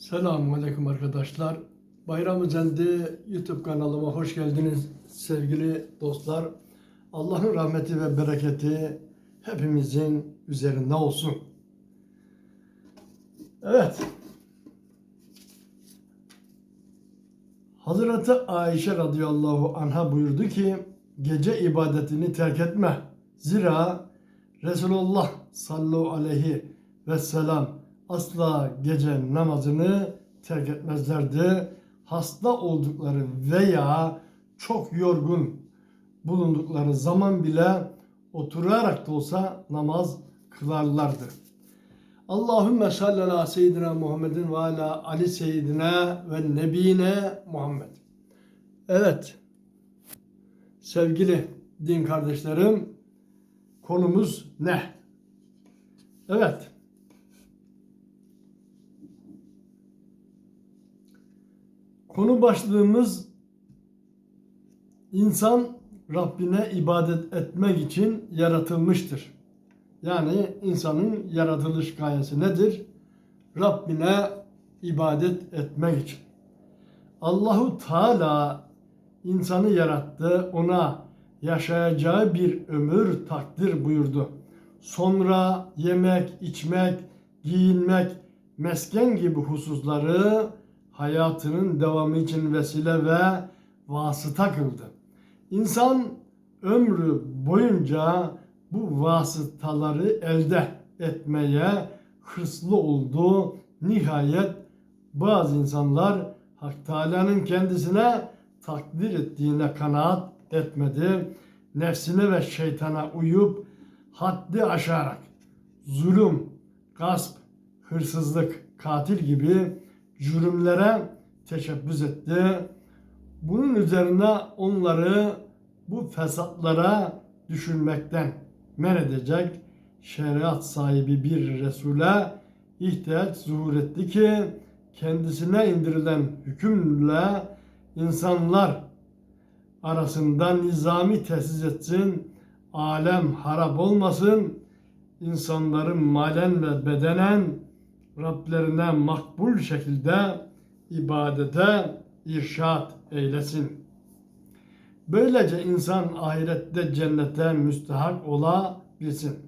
Selamun Aleyküm arkadaşlar. Bayram Üzendi YouTube kanalıma hoş geldiniz sevgili dostlar. Allah'ın rahmeti ve bereketi hepimizin üzerinde olsun. Evet. Hazreti Ayşe radıyallahu anha buyurdu ki gece ibadetini terk etme. Zira Resulullah sallallahu aleyhi ve sellem asla gece namazını terk etmezlerdi. Hasta oldukları veya çok yorgun bulundukları zaman bile oturarak da olsa namaz kılarlardı. Allahümme salli ala seyyidina Muhammedin ve ala Ali seyyidina ve nebine Muhammed. Evet, sevgili din kardeşlerim, konumuz ne? Evet, Konu başlığımız insan Rabbine ibadet etmek için yaratılmıştır. Yani insanın yaratılış gayesi nedir? Rabbine ibadet etmek için. Allahu Teala insanı yarattı, ona yaşayacağı bir ömür takdir buyurdu. Sonra yemek, içmek, giyinmek, mesken gibi hususları hayatının devamı için vesile ve vasıta kıldı. İnsan ömrü boyunca bu vasıtaları elde etmeye hırslı oldu. Nihayet bazı insanlar Hak Teala'nın kendisine takdir ettiğine kanaat etmedi. Nefsine ve şeytana uyup haddi aşarak zulüm, gasp, hırsızlık, katil gibi cürümlere teşebbüs etti. Bunun üzerine onları bu fesatlara düşünmekten men edecek şeriat sahibi bir Resul'e ihtiyaç zuhur etti ki kendisine indirilen hükümle insanlar arasında nizami tesis etsin, alem harap olmasın, insanların malen ve bedenen Rablerine makbul şekilde ibadete irşat eylesin. Böylece insan ahirette cennete müstehak olabilsin.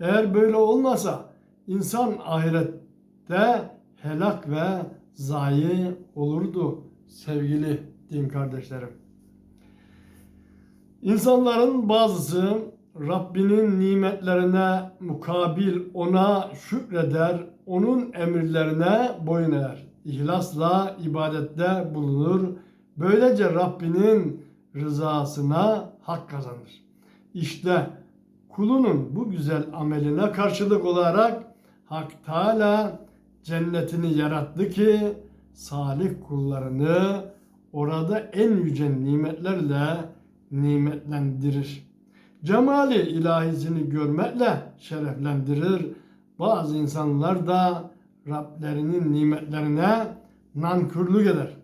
Eğer böyle olmasa insan ahirette helak ve zayi olurdu sevgili din kardeşlerim. İnsanların bazısı Rabbinin nimetlerine mukabil ona şükreder, onun emirlerine boyun eğer. İhlasla ibadette bulunur. Böylece Rabbinin rızasına hak kazanır. İşte kulunun bu güzel ameline karşılık olarak Hak Teala cennetini yarattı ki salih kullarını orada en yüce nimetlerle nimetlendirir. Cemali ilahisini görmekle şereflendirir. Bazı insanlar da Rablerinin nimetlerine nankörlük eder.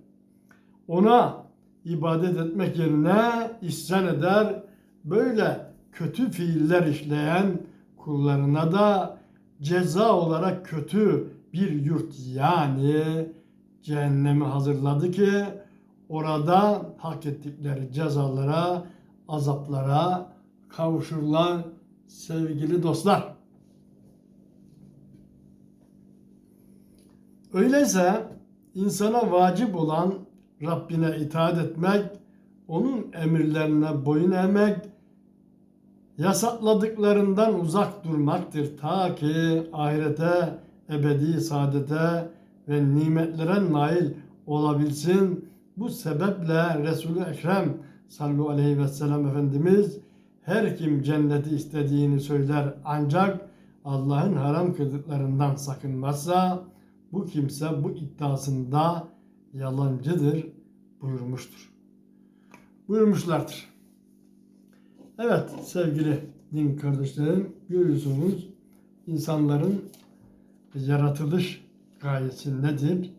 Ona ibadet etmek yerine isyan eder. Böyle kötü fiiller işleyen kullarına da ceza olarak kötü bir yurt yani cehennemi hazırladı ki orada hak ettikleri cezalara, azaplara kavuşurlar sevgili dostlar. Öyleyse insana vacip olan Rabbine itaat etmek, onun emirlerine boyun eğmek, yasakladıklarından uzak durmaktır. Ta ki ahirete, ebedi saadete ve nimetlere nail olabilsin. Bu sebeple Resul-i Ekrem sallallahu aleyhi ve sellem Efendimiz her kim cenneti istediğini söyler ancak Allah'ın haram kıldıklarından sakınmazsa bu kimse bu iddiasında yalancıdır buyurmuştur. Buyurmuşlardır. Evet sevgili din kardeşlerim görüyorsunuz insanların yaratılış gayesi nedir?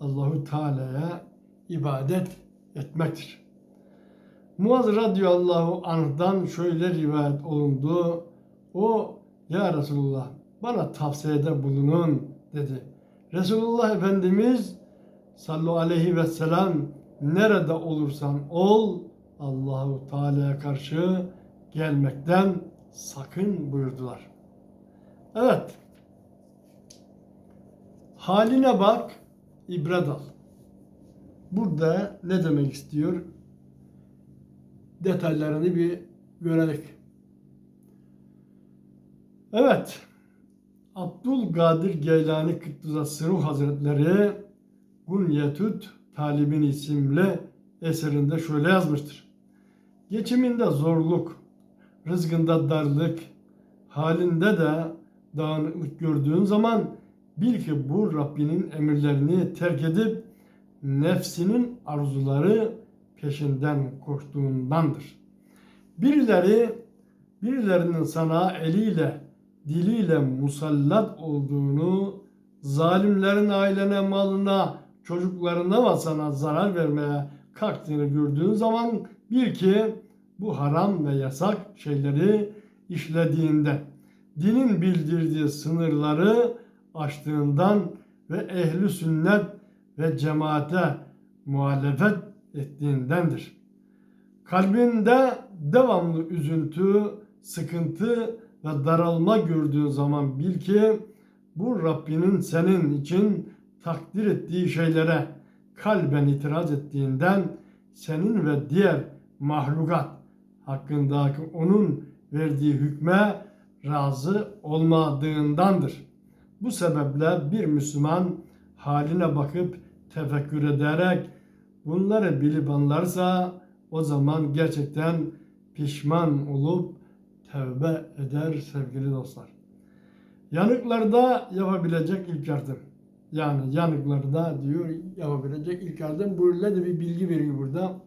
Allahu Teala'ya ibadet etmektir. Muaz radıyallahu anh'dan şöyle rivayet olundu. O ya Resulullah bana tavsiyede bulunun dedi. Resulullah Efendimiz sallallahu aleyhi ve sellem nerede olursan ol Allahu Teala'ya karşı gelmekten sakın buyurdular. Evet. Haline bak, ibret al. Burada ne demek istiyor? Detaylarını bir görelim. Evet. Abdülkadir Geylani Kıttıza Sıruh Hazretleri Gunyetüt Talibin isimli eserinde şöyle yazmıştır. Geçiminde zorluk, rızkında darlık, halinde de dağınıklık gördüğün zaman bil ki bu Rabbinin emirlerini terk edip nefsinin arzuları peşinden koştuğundandır. Birileri birilerinin sana eliyle, diliyle musallat olduğunu, zalimlerin ailene, malına, çocuklarına ve sana zarar vermeye kalktığını gördüğün zaman bil ki bu haram ve yasak şeyleri işlediğinde, dinin bildirdiği sınırları aştığından ve ehli sünnet ve cemaate muhalefet ettiğindendir. Kalbinde devamlı üzüntü, sıkıntı ve daralma gördüğün zaman bil ki bu Rabbinin senin için takdir ettiği şeylere kalben itiraz ettiğinden senin ve diğer mahlukat hakkındaki onun verdiği hükme razı olmadığındandır. Bu sebeple bir Müslüman haline bakıp tefekkür ederek bunları bilip anlarsa o zaman gerçekten pişman olup tevbe eder sevgili dostlar. Yanıklarda yapabilecek ilk yardım. Yani yanıklarda diyor yapabilecek ilk yardım. Böyle de bir bilgi veriyor burada.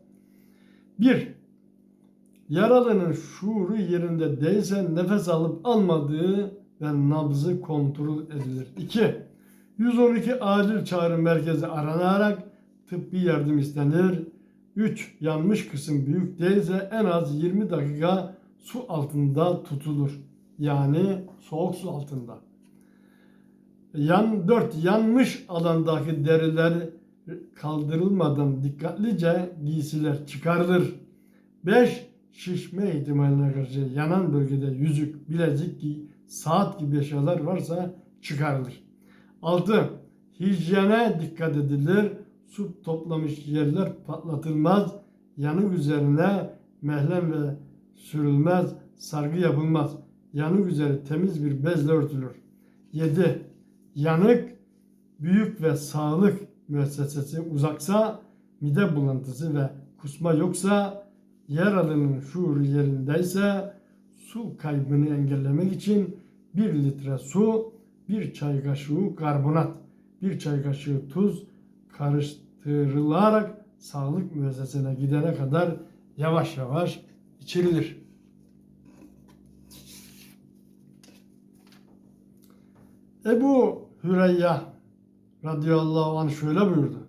Bir, yaralının şuuru yerinde değilse nefes alıp almadığı ve nabzı kontrol edilir. 2. 112 acil çağrı merkezi aranarak tıbbi yardım istenir. 3. Yanmış kısım büyük değilse en az 20 dakika su altında tutulur. Yani soğuk su altında. Yan 4. Yanmış alandaki deriler kaldırılmadan dikkatlice giysiler çıkarılır. 5. Şişme ihtimaline karşı yanan bölgede yüzük, bilezik, saat gibi eşyalar varsa çıkarılır. 6. Hijyene dikkat edilir. Su toplamış yerler patlatılmaz. Yanık üzerine mehlem ve sürülmez. Sargı yapılmaz. Yanık üzeri temiz bir bezle örtülür. 7. Yanık büyük ve sağlık müessesesi uzaksa mide bulantısı ve kusma yoksa yaralının şuuru yerindeyse su kaybını engellemek için 1 litre su, 1 çay kaşığı karbonat, 1 çay kaşığı tuz karıştırılarak sağlık müessesesine gidene kadar yavaş yavaş içilir. Ebu Hüreyye radıyallahu anh şöyle buyurdu.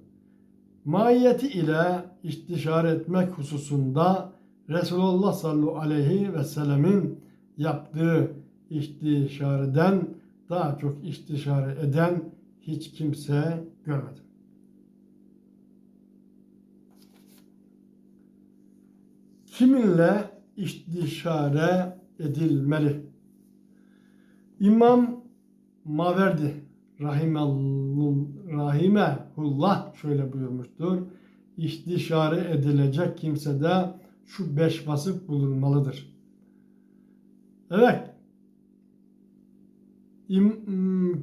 Mahiyeti ile istişare etmek hususunda Resulullah sallallahu aleyhi ve sellemin yaptığı istişareden daha çok istişare eden hiç kimse görmedim. Kiminle istişare edilmeli? İmam Maverdi rahimehullah şöyle buyurmuştur. İstişare edilecek kimsede şu beş vasıf bulunmalıdır. Evet.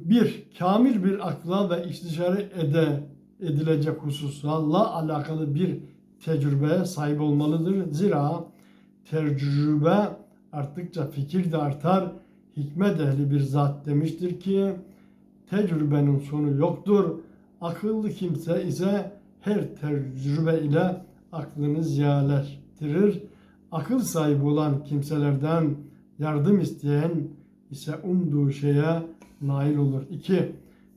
Bir, kamil bir akla ve istişare ede, edilecek hususlarla alakalı bir tecrübeye sahip olmalıdır. Zira tecrübe arttıkça fikir de artar. Hikmet ehli bir zat demiştir ki tecrübenin sonu yoktur. Akıllı kimse ise her tecrübe ile aklını ziyaleştirir. Akıl sahibi olan kimselerden yardım isteyen ise umduğu şeye nail olur. 2.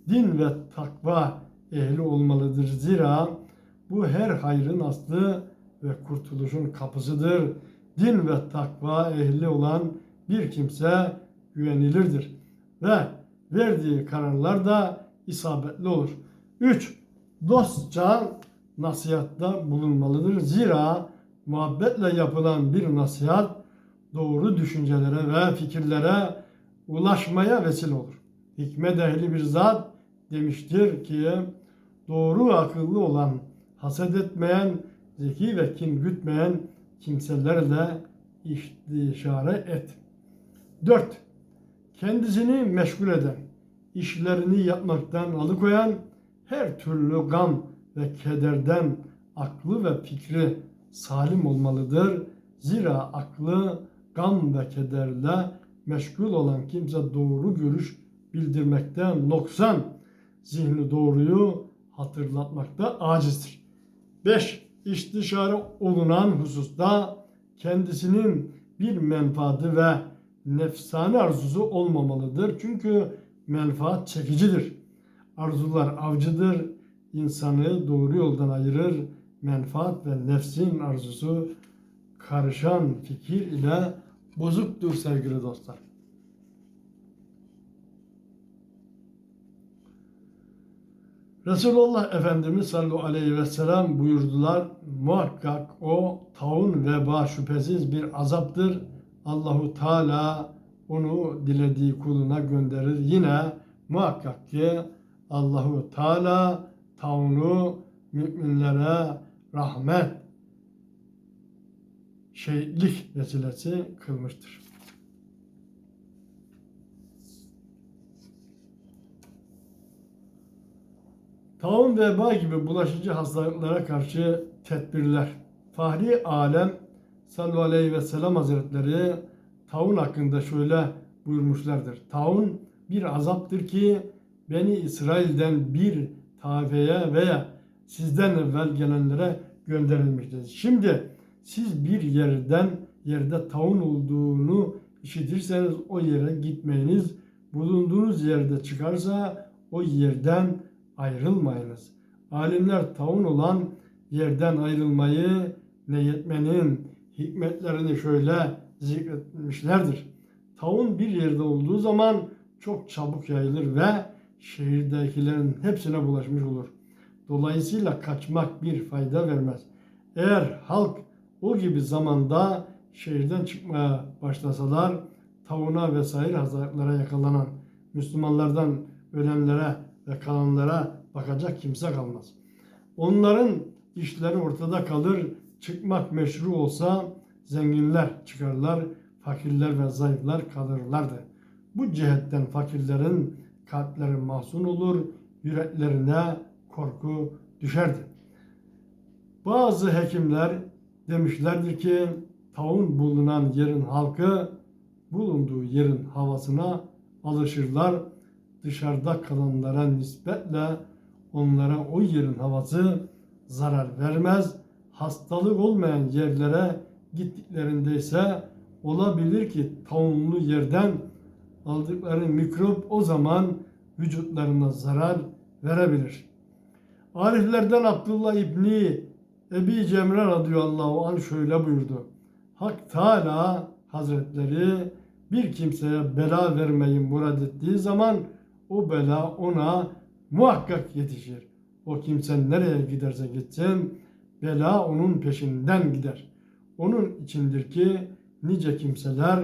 Din ve takva ehli olmalıdır. Zira bu her hayrın aslı ve kurtuluşun kapısıdır. Din ve takva ehli olan bir kimse güvenilirdir. Ve verdiği kararlar da isabetli olur. 3. Dostça nasihatta bulunmalıdır. Zira muhabbetle yapılan bir nasihat doğru düşüncelere ve fikirlere ulaşmaya vesile olur. Hikmet ehli bir zat demiştir ki doğru akıllı olan, haset etmeyen, zeki ve kin gütmeyen kimselerle istişare et. 4. Kendisini meşgul eden, işlerini yapmaktan alıkoyan, her türlü gam ve kederden aklı ve fikri salim olmalıdır. Zira aklı gam ve kederle meşgul olan kimse doğru görüş bildirmekte noksan, zihni doğruyu hatırlatmakta acizdir. 5. İstişare olunan hususta kendisinin bir menfaati ve nefsane arzusu olmamalıdır. Çünkü menfaat çekicidir. Arzular avcıdır. İnsanı doğru yoldan ayırır. Menfaat ve nefsin arzusu karışan fikir ile bozuktur sevgili dostlar. Resulullah Efendimiz sallallahu aleyhi ve sellem buyurdular. Muhakkak o taun veba şüphesiz bir azaptır. Allahu Teala onu dilediği kuluna gönderir. Yine muhakkak ki Allahu Teala taunu müminlere rahmet şehitlik vesilesi kılmıştır. Taun veba gibi bulaşıcı hastalıklara karşı tedbirler. Fahri Alem sallallahu aleyhi ve sellem hazretleri taun hakkında şöyle buyurmuşlardır. Taun bir azaptır ki Beni İsrail'den bir taifeye veya sizden evvel gelenlere gönderilmiştir. Şimdi siz bir yerden yerde taun olduğunu işitirseniz o yere gitmeyiniz. Bulunduğunuz yerde çıkarsa o yerden ayrılmayınız. Alimler taun olan yerden ayrılmayı neyetmenin hikmetlerini şöyle zikretmişlerdir. Taun bir yerde olduğu zaman çok çabuk yayılır ve şehirdekilerin hepsine bulaşmış olur. Dolayısıyla kaçmak bir fayda vermez. Eğer halk o gibi zamanda şehirden çıkmaya başlasalar tauna vesaire hastalıklara yakalanan Müslümanlardan ölenlere ve kalanlara bakacak kimse kalmaz. Onların işleri ortada kalır. Çıkmak meşru olsa zenginler çıkarlar, fakirler ve zayıflar kalırlardı. Bu cihetten fakirlerin kalpleri mahzun olur, yüreklerine korku düşerdi. Bazı hekimler demişlerdir ki taun bulunan yerin halkı bulunduğu yerin havasına alışırlar. Dışarıda kalanlara nispetle onlara o yerin havası zarar vermez. Hastalık olmayan yerlere gittiklerinde ise olabilir ki taunlu yerden aldıkları mikrop o zaman vücutlarına zarar verebilir. Ariflerden Abdullah İbni Ebi Cemre radıyallahu anh şöyle buyurdu. Hak Teala Hazretleri bir kimseye bela vermeyi murad ettiği zaman o bela ona muhakkak yetişir. O kimse nereye giderse gitsin bela onun peşinden gider. Onun içindir ki nice kimseler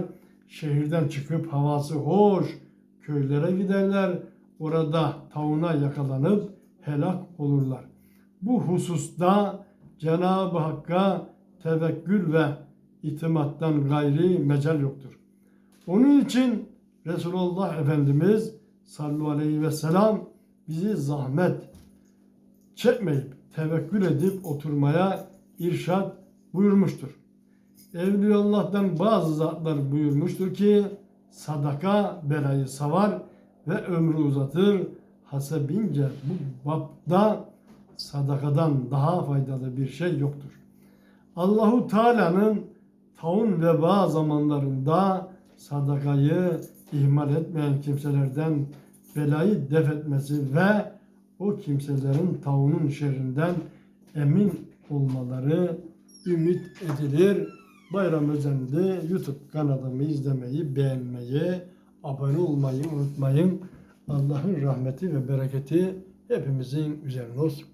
şehirden çıkıp havası hoş köylere giderler. Orada tauna yakalanıp helak olurlar. Bu hususta Cenab-ı Hakk'a tevekkül ve itimattan gayri mecal yoktur. Onun için Resulullah Efendimiz sallallahu aleyhi ve sellem bizi zahmet çekmeyip tevekkül edip oturmaya irşat buyurmuştur. Evliyaullah'tan bazı zatlar buyurmuştur ki sadaka belayı savar ve ömrü uzatır. Hasebince bu babda sadakadan daha faydalı bir şey yoktur. Allahu Teala'nın taun veba zamanlarında sadakayı ihmal etmeyen kimselerden belayı def etmesi ve o kimselerin taunun şerrinden emin olmaları ümit edilir. Bayram özelinde YouTube kanalımı izlemeyi, beğenmeyi, abone olmayı unutmayın. Allah'ın rahmeti ve bereketi hepimizin üzerine olsun.